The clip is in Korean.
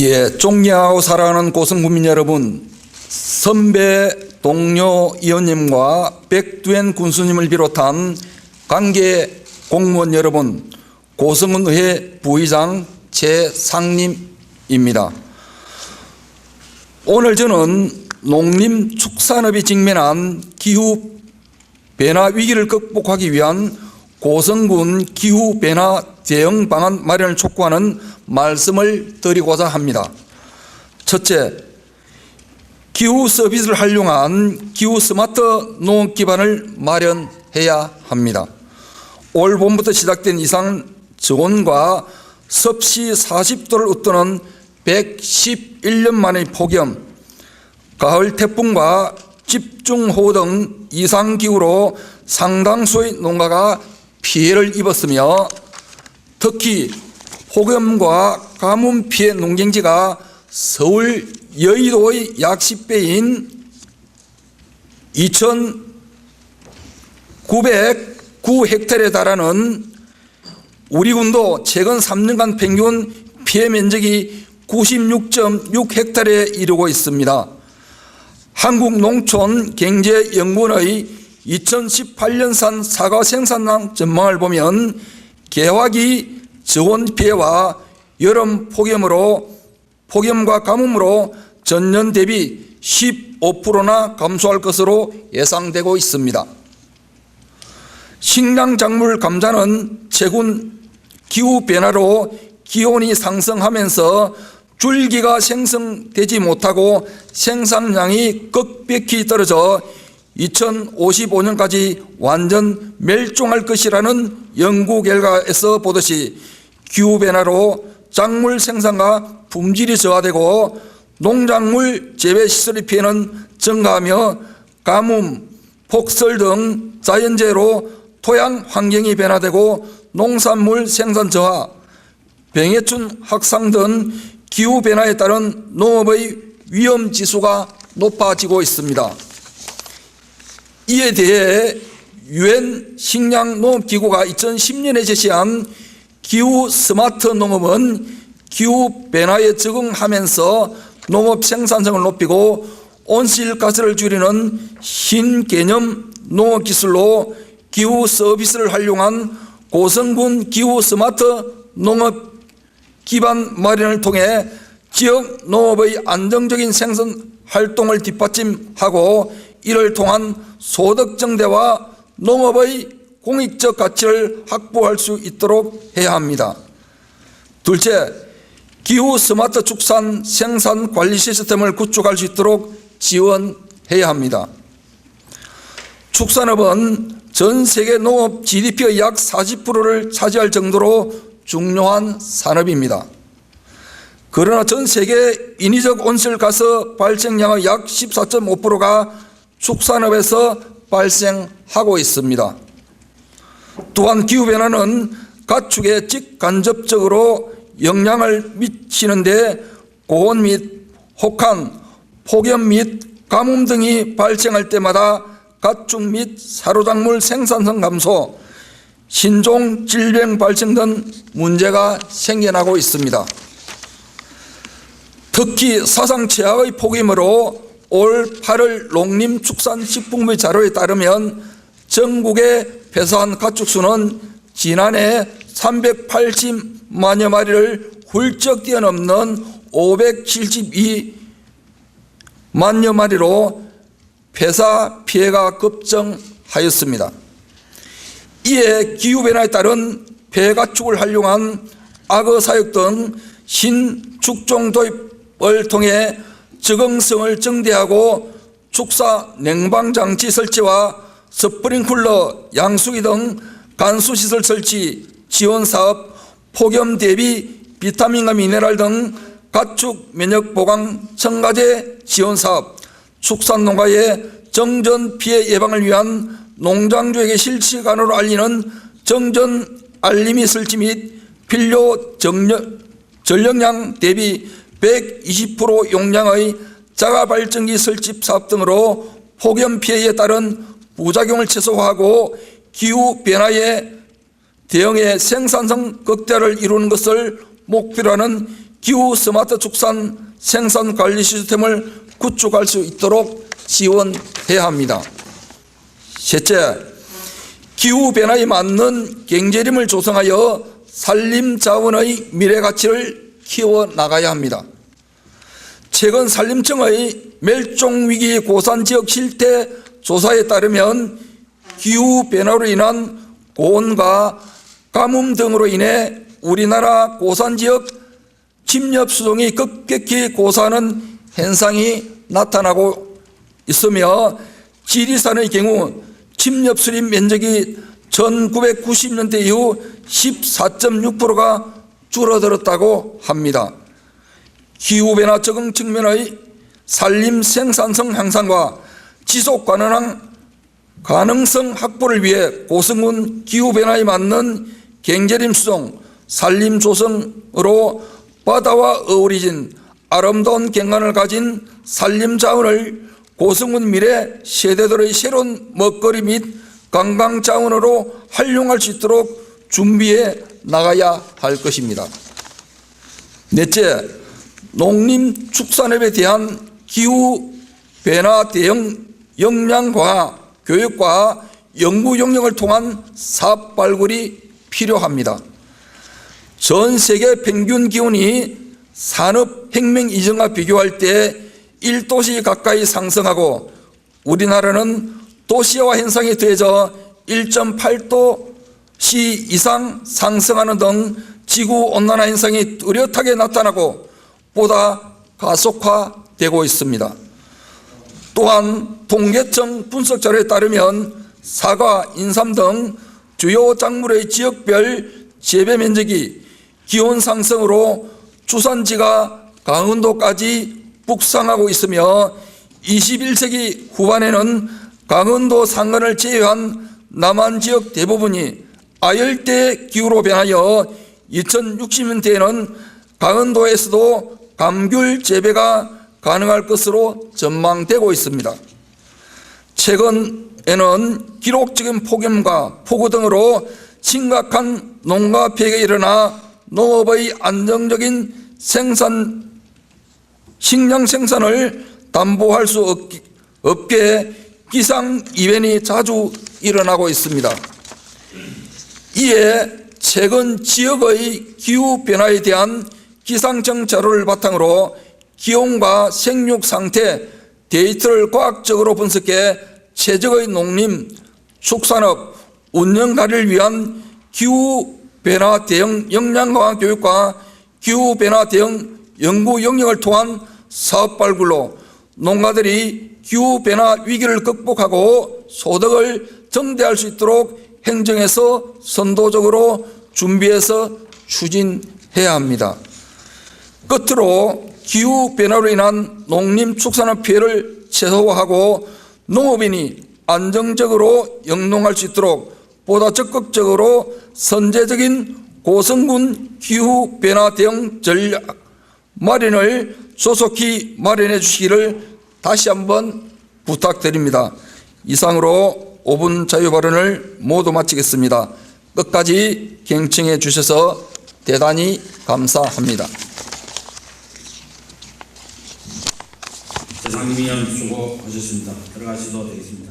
예, 존경하고 사랑하는 고성 국민 여러분, 선배 동료 의원님과 백두현 군수님을 비롯한 관계 공무원 여러분, 고성은의회 부의장 최상림입니다. 오늘 저는 농림축산업이 직면한 기후 변화 위기를 극복하기 위한 고성군 기후 변화 대응 방안 마련을 촉구하는 말씀을 드리고자 합니다. 첫째, 기후 서비스를 활용한 기후 스마트 농업 기반을 마련해야 합니다. 올 봄부터 시작된 이상 저온과 섭씨 40도를 웃도는 111년 만의 폭염, 가을 태풍과 집중호우 등 이상기후로 상당수의 농가가 피해를 입었으며 특히 폭염과 가뭄 피해 농경지가 서울 여의도의 약 10배인 2,909헥타르에 달하는 우리 군도 최근 3년간 평균 피해 면적이 96.6헥타르에 이르고 있습니다. 한국농촌경제연구원의 2018년산 사과 생산량 전망을 보면 개화기 저온 피해와 여름 폭염으로 폭염과 가뭄으로 전년 대비 15%나 감소할 것으로 예상되고 있습니다. 식량작물 감자는 최근 기후 변화로 기온이 상승하면서 줄기가 생성되지 못하고 생산량이 급격히 떨어져 2055년까지 완전 멸종할 것이라는 연구 결과에서 보듯이 기후변화로 작물 생산과 품질이 저하되고 농작물 재배시설의 피해는 증가하며 가뭄, 폭설 등 자연재해로 토양 환경이 변화되고 농산물 생산 저하, 병해충 확산 등 기후변화에 따른 농업의 위험 지수가 높아지고 있습니다. 이에 대해 유엔 식량농업기구가 2010년에 제시한 기후 스마트 농업은 기후 변화에 적응하면서 농업 생산성을 높이고 온실가스를 줄이는 신개념 농업 기술로 기후 서비스를 활용한 고성군 기후 스마트 농업 기반 마련을 통해 지역 농업의 안정적인 생산 활동을 뒷받침하고 이를 통한 소득 증대와 농업의 공익적 가치를 확보할 수 있도록 해야 합니다. 둘째, 기후 스마트 축산 생산 관리 시스템을 구축할 수 있도록 지원해야 합니다. 축산업은 전 세계 농업 GDP의 약 40%를 차지할 정도로 중요한 산업입니다. 그러나 전 세계 인위적 온실가스 발생량의 약 14.5%가 축산업에서 발생하고 있습니다. 또한 기후변화는 가축에 직간접적으로 영향을 미치는데 고온 및 혹한, 폭염 및 가뭄 등이 발생할 때마다 가축 및 사료작물 생산성 감소, 신종 질병 발생 등 문제가 생겨나고 있습니다. 특히 사상 최악의 폭염으로 올 8월 농림축산식품부 자료에 따르면 전국의 폐사한 가축 수는 지난해 380만여 마리를 훌쩍 뛰어넘는 572만여 마리로 폐사 피해가 급증하였습니다. 이에 기후변화에 따른 폐가축을 활용한 악어 사육 등 신축종 도입을 통해 적응성을 증대하고 축사 냉방장치 설치와 스프링쿨러, 양수기 등 간수시설 설치, 지원사업, 폭염 대비 비타민과 미네랄 등 가축 면역 보강 첨가제 지원사업, 축산농가의 정전 피해 예방을 위한 농장주에게 실시간으로 알리는 정전 알림이 설치 및 필요 정력, 전력량 대비 120% 용량의 자가 발전기 설치 사업 등으로 폭염 피해에 따른 부작용을 최소화하고 기후 변화에 대응해 생산성 극대화를 이루는 것을 목표로 하는 기후 스마트 축산 생산 관리 시스템을 구축할 수 있도록 지원해야 합니다. 셋째, 기후 변화에 맞는 경제림을 조성하여 산림 자원의 미래 가치를 키워 나가야 합니다. 최근 산림청의 멸종 위기 고산 지역 실태 조사에 따르면 기후 변화로 인한 고온과 가뭄 등으로 인해 우리나라 고산 지역 침nhập 수종이 급격히 고사하는 현상이 나타나고 있으며 지리산의 경우 침nhập 수림 면적이 1990년대 이후 14.6%가 줄어들었다고 합니다. 기후변화 적응 측면의 산림 생산성 향상과 지속 가능한 가능성 확보를 위해 고성군 기후변화에 맞는 경제림 수종, 산림 조성으로 바다와 어우러진 아름다운 경관을 가진 산림 자원을 고성군 미래 세대들의 새로운 먹거리 및 관광 자원으로 활용할 수 있도록 준비해 나가야 할 것입니다. 넷째, 농림축산업에 대한 기후 변화 대응 역량과 교육과 연구 용역을 통한 사업 발굴이 필요합니다. 전 세계 평균 기온이 산업 혁명 이전과 비교할 때 1도씨 가까이 상승하고 우리나라는 도시화 현상이 더해져 1.8도 씨 이상 상승하는 등 지구 온난화 현상이 뚜렷하게 나타나고 보다 가속화되고 있습니다. 또한 통계청 분석 자료에 따르면 사과, 인삼 등 주요 작물의 지역별 재배 면적이 기온 상승으로 주산지가 강원도까지 북상하고 있으며 21세기 후반에는 강원도 상근을 제외한 남한 지역 대부분이 아열대 기후로 변하여 2060년대에는 강원도에서도 감귤 재배가 가능할 것으로 전망되고 있습니다. 최근에는 기록적인 폭염과 폭우 등으로 심각한 농가 피해가 일어나 농업의 안정적인 생산, 식량 생산을 담보할 수 없게 기상 이변이 자주 일어나고 있습니다. 이에 최근 지역의 기후 변화에 대한 기상청 자료를 바탕으로 기온과 생육 상태 데이터를 과학적으로 분석해 최적의 농림, 축산업, 운영 관리를 위한 기후 변화 대응 역량 강화 교육과 기후 변화 대응 연구 영역을 통한 사업 발굴로 농가들이 기후 변화 위기를 극복하고 소득을 증대할 수 있도록 행정에서 선도적으로 준비해서 추진해야 합니다. 끝으로 기후 변화로 인한 농림축산업 피해를 최소화하고 농업인이 안정적으로 영농할 수 있도록 보다 적극적으로 선제적인 고성군 기후 변화 대응 전략 마련을 조속히 마련해 주시기를 다시 한번 부탁드립니다. 이상으로 5분 자유 발언을 모두 마치겠습니다. 끝까지 경청해 주셔서 대단히 감사합니다. 장미연 수고하셨습니다. 들어가셔도 되겠습니다.